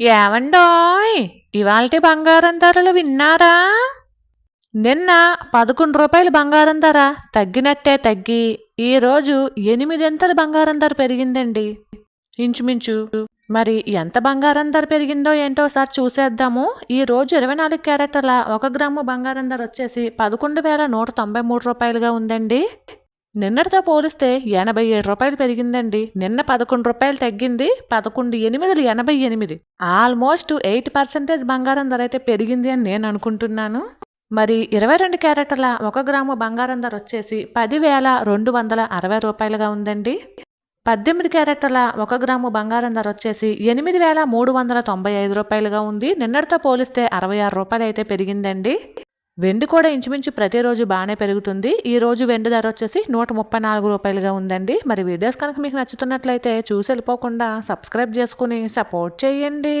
ఏవండోయ్ ఇవాల్టి బంగారం ధరలు విన్నారా? నిన్న పదకొండు రూపాయలు బంగారం ధర తగ్గినట్టే తగ్గి ఈరోజు ఎనిమిదింతలు బంగారం ధర పెరిగిందండి? ఇంచుమించు మరి ఎంత బంగారం ధర పెరిగిందో ఏంటో ఒకసారి చూసేద్దాము. ఈ రోజు ఇరవై నాలుగు క్యారెట్ల ఒక గ్రాము బంగారం ధర వచ్చేసి పదకొండు వేల నూట తొంభై మూడు రూపాయలుగా ఉందండి. నిన్నటితో పోలిస్తే ఎనభై ఏడు రూపాయలు పెరిగిందండి. నిన్న పదకొండు రూపాయలు తగ్గింది. పదకొండు ఎనిమిదిలు ఎనభై ఎనిమిది. ఆల్మోస్ట్ ఎయిట్ పర్సెంటేజ్ బంగారం ధర అయితే పెరిగింది అని నేను అనుకుంటున్నాను. మరి ఇరవై రెండు క్యారెట్ల ఒక గ్రాము బంగారం ధర వచ్చేసి పదివేల రెండు వందల అరవై రూపాయలుగా ఉందండి. పద్దెనిమిది క్యారెట్ల ఒక గ్రాము బంగారం ధర వచ్చేసి ఎనిమిది వేల మూడు వందల తొంభై ఐదు రూపాయలుగా ఉంది. నిన్నటితో పోలిస్తే అరవై ఆరు రూపాయలు అయితే పెరిగిందండి. వెండి కూడా ఇంచుమించు ప్రతిరోజు బాగానే పెరుగుతుంది. ఈ రోజు వెండి ధర వచ్చేసి నూట ముప్పై నాలుగు రూపాయలుగా ఉందండి. మరి వీడియోస్ కనుక మీకు నచ్చుతున్నట్లయితే చూసి వెళ్ళిపోకుండా సబ్స్క్రైబ్ చేసుకుని సపోర్ట్ చేయండి.